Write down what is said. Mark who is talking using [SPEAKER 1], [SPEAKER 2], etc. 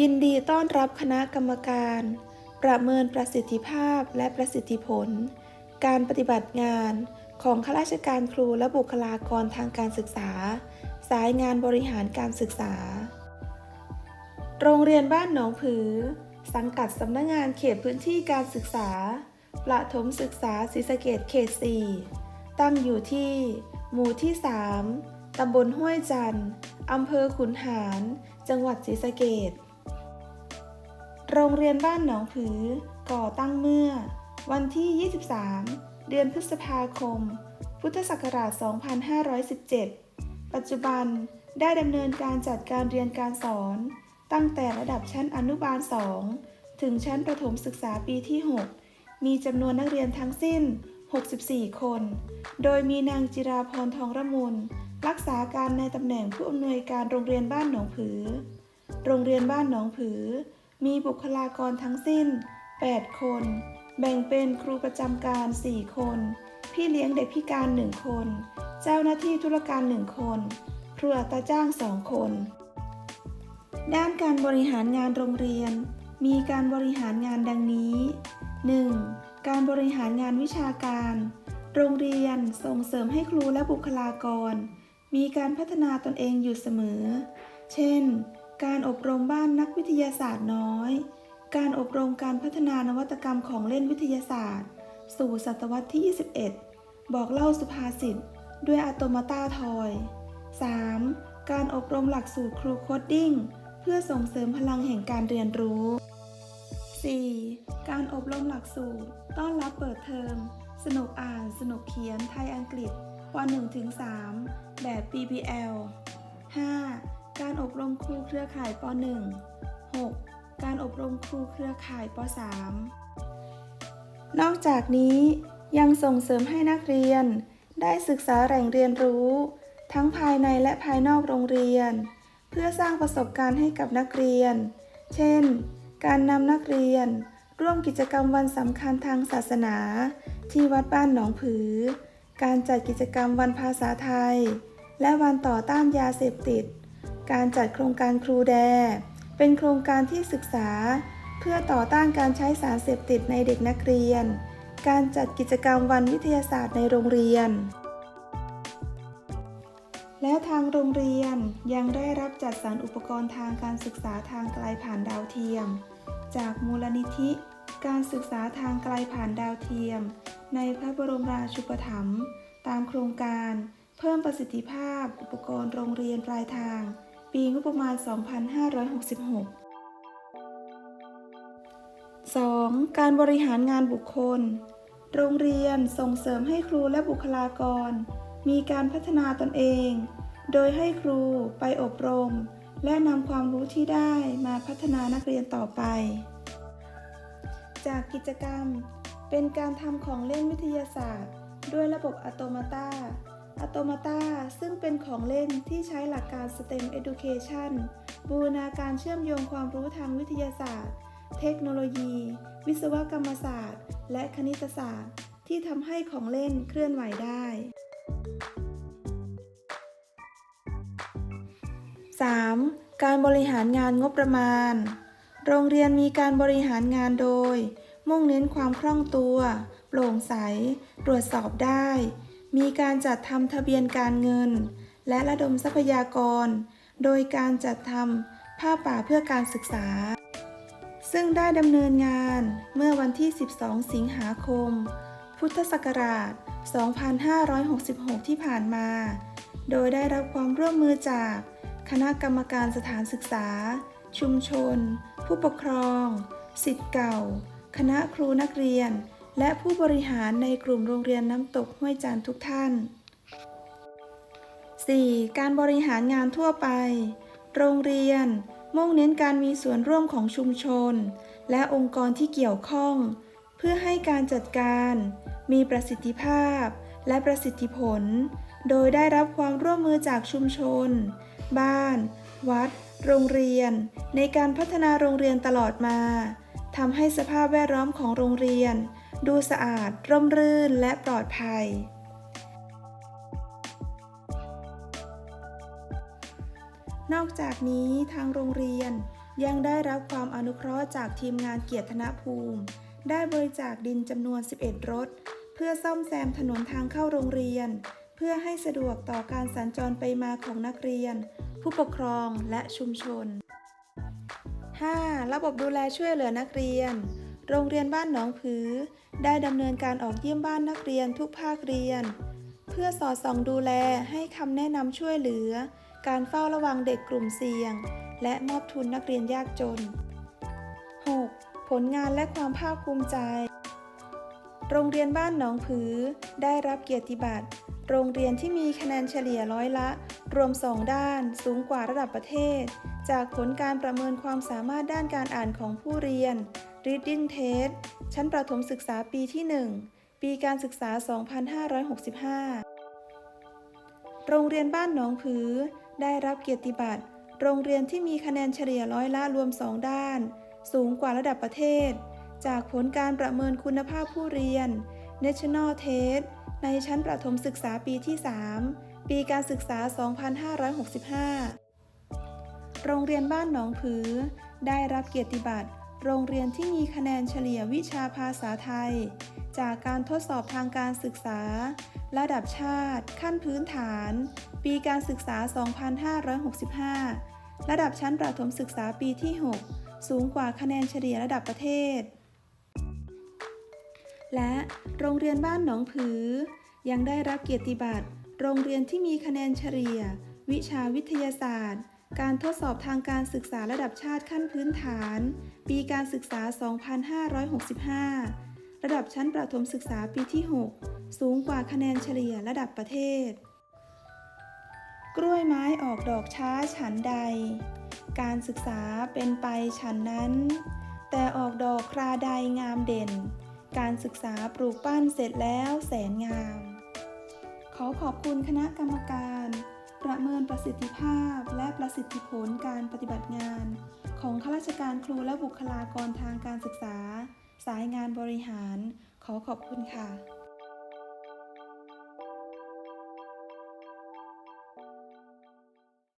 [SPEAKER 1] ยินดีต้อนรับคณะกรรมการ ประเมินประสิทธิภาพและประสิทธิผล การปฏิบัติงานของข้าราชการครูและบุคลากรทางการศึกษา สายงานบริหารการศึกษา โรงเรียนบ้านหนองผือ สังกัดสำนักงานเขตพื้นที่การศึกษา ประถมศึกษาศรีสะเกดเขต 4 ตั้งอยู่ที่ หมู่ที่ 3ตำบลห้วยจันทร์อำเภอขุนหาร จังหวัดศรีสะเกด โรงเรียนบ้านหนองผือ ก่อตั้งเมื่อ วันที่ 23 เดือนพฤษภาคม พุทธศักราช 2517 ปัจจุบันได้ดำเนินการจัดการเรียนการสอน ตั้งแต่ระดับชั้นอนุบาล 2 ถึงชั้นประถมศึกษาปีที่ 6 มีจำนวนนักเรียนทั้งสิ้น 64 คน โดยมีนางจิราพรทองระมุน รักษาการในตำแหน่งผู้อำนวยการโรงเรียนบ้านหนองผือ โรงเรียนบ้านหนองผือ มีบุคลากรทั้งสิ้น 8 คน แบ่งเป็นครูประจำการ 4 คน พี่เลี้ยงเด็กพิการ 1 คน เจ้าหน้าที่ธุรการ 1 คน ครูอัตราจ้าง 2 คน ด้านการบริหารงานโรงเรียน มีการบริหารงานดังนี้ 1. การบริหารงานวิชาการ โรงเรียนส่งเสริมให้ครูและบุคลากร มีการพัฒนาตนเองอยู่เสมอ เช่น การอบรมบ้านนักวิทยาศาสตร์น้อย การอบรมการพัฒนานวัตกรรมของเล่นวิทยาศาสตร์ สู่ศตวรรษที่ 21 บอกเล่าสุภาษิตด้วยอะโตมาตาทอย 3. การอบรมหลักสูตรครูโคดดิ้งเพื่อส่งเสริมพลังแห่งการเรียนรู้ 4. การอบรมหลักสูตร ต้อนรับเปิดเทอม สนุกอ่าน สนุกเขียน ไทยอังกฤษป .1-3 แบบ PBL 5. การอบรมครูเครือข่ายป .1 6. การอบรมครูเครือข่ายป .3 นอกจากนี้ยังส่งเสริมให้นักเรียน ได้ศึกษาแหล่งเรียนรู้ ทั้งภายในและภายนอกโรงเรียน เพื่อสร้างประสบการณ์ให้กับนักเรียน เช่น การนำนักเรียน ร่วมกิจกรรมวันสำคัญทางศาสนา ที่วัดบ้านหนองผือ การจัดกิจกรรมวันภาษาไทย และวันต่อต้านยาเสพติด การจัดโครงการครูแด เป็นโครงการที่ศึกษา เพื่อต่อต้านการใช้สารเสพติดในเด็กนักเรียน การจัดกิจกรรมวันวิทยาศาสตร์ในโรงเรียน และทางโรงเรียนยังได้รับจัดสรรอุปกรณ์ทางการศึกษาทางไกลผ่านดาวเทียม จากมูลนิธิ การศึกษาทางไกลผ่านดาวเทียม ในพระบรมราชูปถัมภ์ตามโครงการ เพิ่มประสิทธิภาพ อุปกรณ์โรงเรียนปลายทาง ปีงบประมาณ 2566 2. การบริหารงานบุคคล โรงเรียนส่งเสริมให้ครูและบุคลากร มีการพัฒนาตนเอง โดยให้ครูไปอบรม และนำความรู้ที่ได้มาพัฒนานักเรียนต่อไป จากกิจกรรมเป็นการทำของเล่นวิทยาศาสตร์ ด้วยระบบอะโตมาตา อะโตมาตาซึ่งเป็นของเล่นที่ใช้หลักการ STEM Education บูรณาการเชื่อมโยงความรู้ทางวิทยาศาสตร์ เทคโนโลยี วิศวกรรมศาสตร์ และคณิตศาสตร์ ที่ทำให้ของเล่นเคลื่อนไหวได้ 3. การบริหารงานงบประมาณ โรงเรียนมีการบริหารงานโดย มุ่งเน้นความคล่องตัว โปร่งใส ตรวจสอบได้ มีการจัดทำทะเบียนการเงิน และระดมทรัพยากร โดยการจัดทำผ้าป่าเพื่อการศึกษา ซึ่งได้ดำเนินงานเมื่อวันที่ 12 สิงหาคม พุทธศักราช 2566 ที่ผ่านมา โดยได้รับความร่วมมือจาก คณะกรรมการสถานศึกษา ชุมชน ผู้ปกครอง สิทธิ์เก่า คณะครูนักเรียน และผู้บริหารในกลุ่มโรงเรียนน้ำตกห้วยจานทุกท่าน 4. การบริหารงานทั่วไป โรงเรียน มุ่งเน้นการมีส่วนร่วมของชุมชน และองค์กรที่เกี่ยวข้อง เพื่อให้การจัดการ มีประสิทธิภาพ และประสิทธิผล โดยได้รับความร่วมมือจากชุมชน บ้าน วัด โรงเรียน ในการพัฒนาโรงเรียนตลอดมาทำให้สภาพแวดล้อมของโรงเรียน ดูสะอาด ร่มรื่นและปลอดภัย นอกจากนี้ทางโรงเรียนยังได้รับความอนุเคราะห์จากทีมงานเกียรติธนภูมิ ได้บริจาคดินจำนวน 11 รถ เพื่อซ่อมแซมถนนทางเข้าโรงเรียน เพื่อให้สะดวกต่อการสัญจรไปมาของนักเรียน ผู้ปกครองและชุมชน 5. ระบบดูแลช่วยเหลือนักเรียน โรงเรียนบ้านหนองผือ ได้ดำเนินการออกเยี่ยมบ้านนักเรียนทุกภาคเรียน เพื่อสอดส่องดูแลให้คำแนะนำช่วยเหลือ การเฝ้าระวังเด็กกลุ่มเสี่ยง และมอบทุนนักเรียนยากจน 6. ผลงานและความภาคภูมิใจ โรงเรียนบ้านหนองผือ ได้รับเกียรติบัตร โรงเรียนที่มีคะแนนเฉลี่ยร้อยละ รวม 2 ด้าน สูงกว่าระดับประเทศ จากผลการประเมินความสามารถด้านการอ่านของผู้เรียน Reading Test ชั้นประถมศึกษาปีที่ 1 ปีการศึกษา 2565 โรงเรียนบ้านหนองผือ ได้รับเกียรติบัตร โรงเรียนที่มีคะแนนเฉลี่ยร้อยละรวม 2 ด้าน สูงกว่าระดับประเทศ จากผลการประเมินคุณภาพผู้เรียน National Test ในชั้นประถมศึกษาปีที่ 3 ปีการศึกษา 2565 โรงเรียนบ้านหนองผือ ได้รับเกียรติบัตร โรงเรียนที่มีคะแนนเฉลี่ยวิชาภาษาไทย จากการทดสอบทางการศึกษา ระดับชาติ ขั้นพื้นฐาน ปีการศึกษา 2565 ระดับชั้นประถมศึกษาปีที่ 6 สูงกว่าคะแนนเฉลี่ยระดับประเทศ และโรงเรียนบ้านหนองผือ ยังได้รับเกียรติบัตร โรงเรียนที่มีคะแนนเฉลี่ย วิชาวิทยาศาสตร์ การทดสอบทางการศึกษาระดับชาติขั้นพื้นฐาน ปีการศึกษา 2565 ระดับชั้นประถมศึกษาปีที่ 6 สูงกว่าคะแนนเฉลี่ยระดับประเทศ กล้วยไม้ออกดอกช้าฉันใด การศึกษาเป็นไปฉันนั้น แต่ออกดอกคราใดงามเด่น การศึกษาปลูกปั้นเสร็จแล้วแสนงาม ขอขอบคุณคณะกรรมการ ประเมินประสิทธิภาพและประสิทธิผลการปฏิบัติงาน ของข้าราชการครูและบุคลากรทางการศึกษา สายงานบริหาร ขอขอบคุณค่ะ